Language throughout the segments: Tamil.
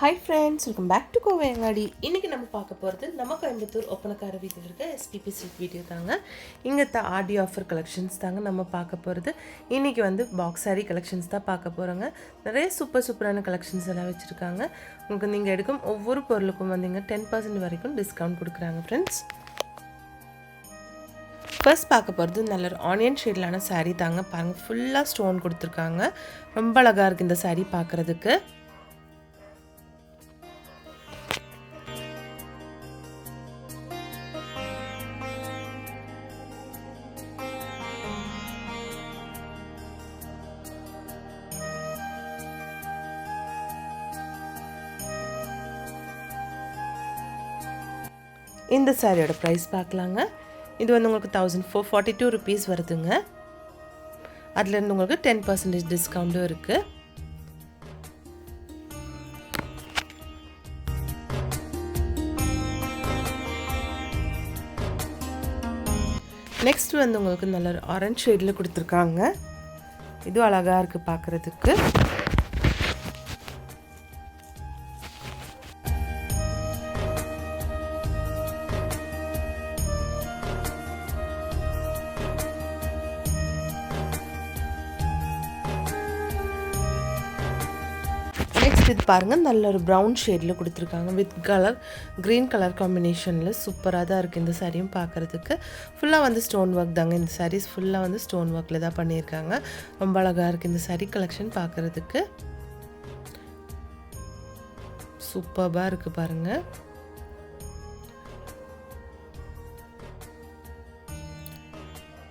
Hi friends welcome back to Kovaiyangadi இன்றைக்கி நம்ம பார்க்க போகிறது நம்ம கோயம்புத்தூர் ஒப்பனக்கார வீட்டில் இருக்க எஸ்பிபி சில்க் வீடியோ தாங்க. இங்கே த ஆடி ஆஃபர் கலெக்ஷன்ஸ் தாங்க நம்ம பார்க்க போகிறது இன்றைக்கி வந்து பாக்ஸ் சாரி கலெக்ஷன்ஸ் தான் பார்க்க போகிறோங்க நிறைய சூப்பர் சூப்பரான கலெக்ஷன்ஸ் எல்லாம் வச்சுருக்காங்க. உங்களுக்கு நீங்கள் எடுக்கும் ஒவ்வொரு பொருளுக்கும் வந்தீங்க டென் பர்சன்ட் வரைக்கும் டிஸ்கவுண்ட் கொடுக்குறாங்க ஃப்ரெண்ட்ஸ் ஃபர்ஸ்ட் பார்க்க போகிறது நல்ல ஒரு ஆனியன் ஷேட்லான சாரீ தாங்க. பாருங்கள் ஃபுல்லாக ஸ்டோன் கொடுத்துருக்காங்க. ரொம்ப அழகாக இருக்குது இந்த சாரீ பார்க்குறதுக்கு. இந்த சாரியோட ப்ரைஸ் பார்க்கலாங்க. இது வந்து உங்களுக்கு thousand four forty two rupees வருதுங்க. அதுலேருந்து உங்களுக்கு டென் பர்சன்டேஜ் டிஸ்கவுண்ட்டும் இருக்குது நெக்ஸ்ட் வந்து உங்களுக்கு நல்ல ஒரு ஆரஞ்ச் ஷேடில் கொடுத்துருக்காங்க. இதுவும் அழகாக இருக்குது பார்க்குறதுக்கு. நெக்ஸ்ட் இது பாருங்கள் நல்ல ஒரு ப்ரௌன் ஷேடில் கொடுத்துருக்காங்க. வித் கலர் க்ரீன் கலர் காம்பினேஷனில் சூப்பராக தான் இருக்குது இந்த சாரியும் பார்க்குறதுக்கு ஃபுல்லாக வந்து ஸ்டோன் ஒர்க் தாங்க இந்த சாரீஸ் ஃபுல்லாக வந்து ஸ்டோன் ஒர்க்கில் தான் பண்ணியிருக்காங்க. ரொம்ப அழகாக இருக்குது இந்த சாரீ கலெக்ஷன் பார்க்குறதுக்கு சூப்பராக இருக்குது பாருங்கள்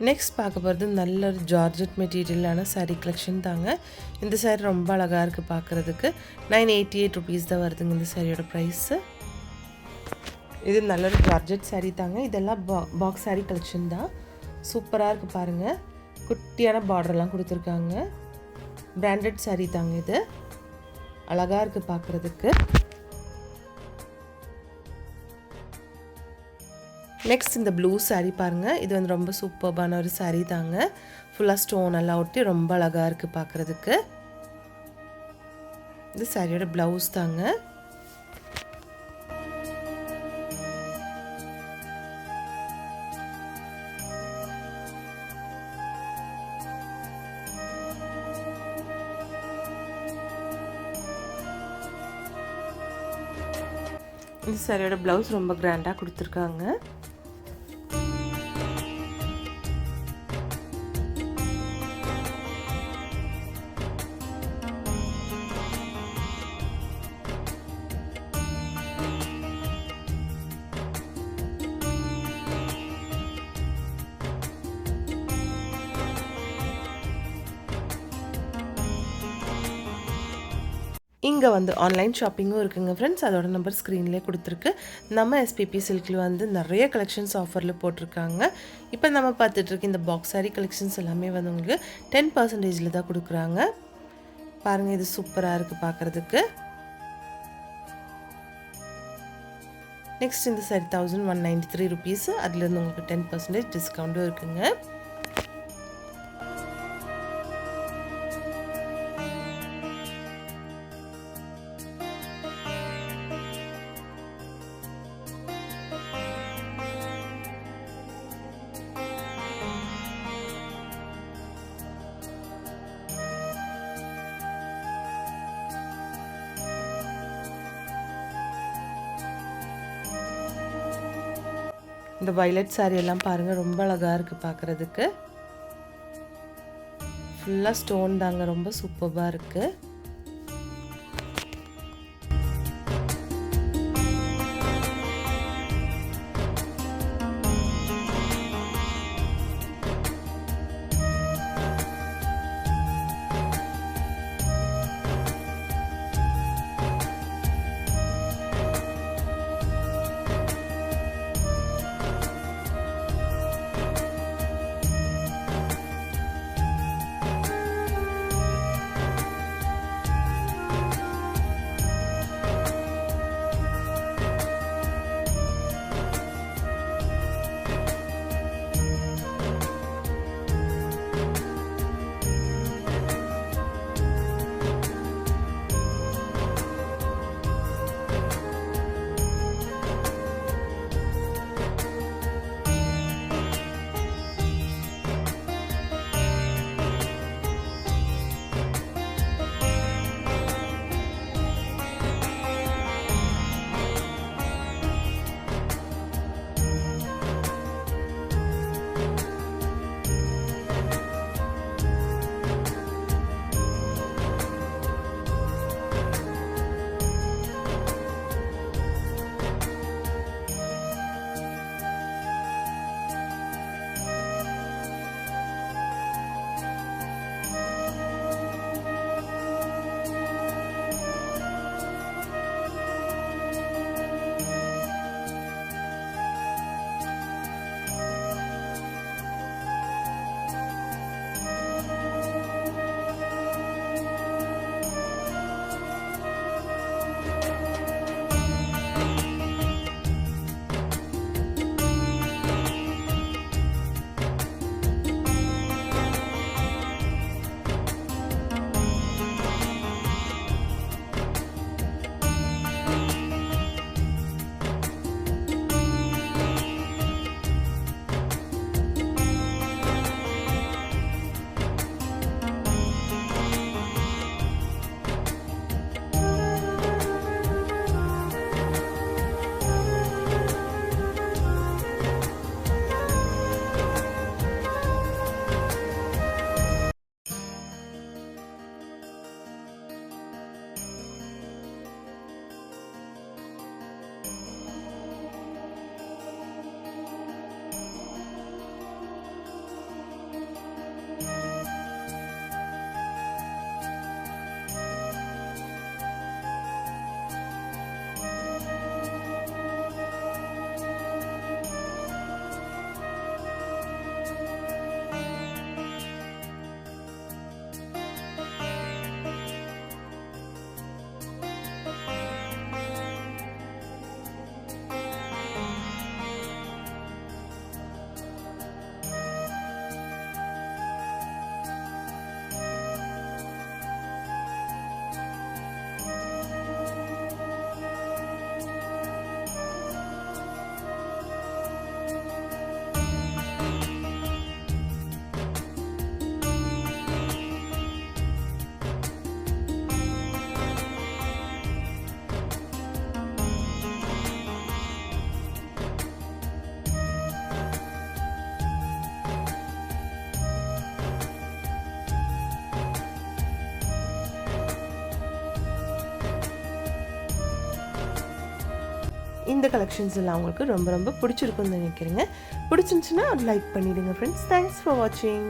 நெக்ஸ்ட் பார்க்க போகிறது நல்ல ஒரு ஜார்ஜெட் மெட்டீரியலான சாரீ கலெக்ஷன் தாங்க. இந்த சாரீ ரொம்ப அழகாக இருக்குது பார்க்குறதுக்கு. நைன் எயிட்டி எயிட் ருபீஸ் தான் வருதுங்க இந்த சாரியோட ப்ரைஸு இது நல்ல ஒரு ஜார்ஜெட் சாரீ தாங்க. இதெல்லாம் பா பாக்ஸ் சாரீ கலெக்ஷன் தான். சூப்பராக இருக்குது பாருங்கள் குட்டியான பார்டர்லாம் கொடுத்துருக்காங்க. பிராண்டட் சாரீ தாங்க இது. அழகாக இருக்குது பார்க்குறதுக்கு. நெக்ஸ்ட் இந்த ப்ளூ சாரீ பாருங்கள் இது வந்து ரொம்ப சூப்பர்பான ஒரு சாரீ தாங்க. ஃபுல்லாக ஸ்டோன் எல்லாம் ஒட்டி ரொம்ப அழகாக இருக்குது பார்க்குறதுக்கு இது சாரியோட ப்ளவுஸ் தாங்க. இந்த சாரியோட ப்ளவுஸ் ரொம்ப கிராண்டாக கொடுத்துருக்காங்க. இங்கே வந்து ஆன்லைன் ஷாப்பிங்கும் இருக்குங்க ஃப்ரெண்ட்ஸ் அதோட நம்பர் ஸ்க்ரீன்லேயே கொடுத்துருக்கு. நம்ம எஸ்பிபி சில்கில் வந்து நிறைய கலெக்ஷன்ஸ் ஆஃபரில் போட்டிருக்காங்க. இப்போ நம்ம பார்த்துட்ருக்க இந்த பாக்ஸ் சாரி கலெக்ஷன்ஸ் எல்லாமே வந்து உங்களுக்கு டென் பர்சன்டேஜில் தான் கொடுக்குறாங்க. பாருங்கள் இது சூப்பராக இருக்குது பார்க்குறதுக்கு. நெக்ஸ்ட் இந்த sari thousand one ninety three rupees அதுலேருந்து உங்களுக்கு டென் பர்சன்டேஜ் டிஸ்கவுண்ட்டும் இருக்குங்க. இந்த வைலட் சாரி எல்லாம் பாருங்கள் ரொம்ப அழகாக இருக்குது பார்க்குறதுக்கு ஃபுல்லாக ஸ்டோன் தாங்க ரொம்ப சூப்பராக இருக்குது இந்த கலெக்ஷன்ஸ் எல்லாம் உங்களுக்கு ரொம்ப ரொம்ப பிடிச்சிருக்குன்னு நினைக்கிறேங்க. பிடிச்சிருந்துச்சுன்னா லைக் பண்ணிவிடுங்க ஃப்ரெண்ட்ஸ் தேங்க்ஸ் ஃபார் வாட்சிங்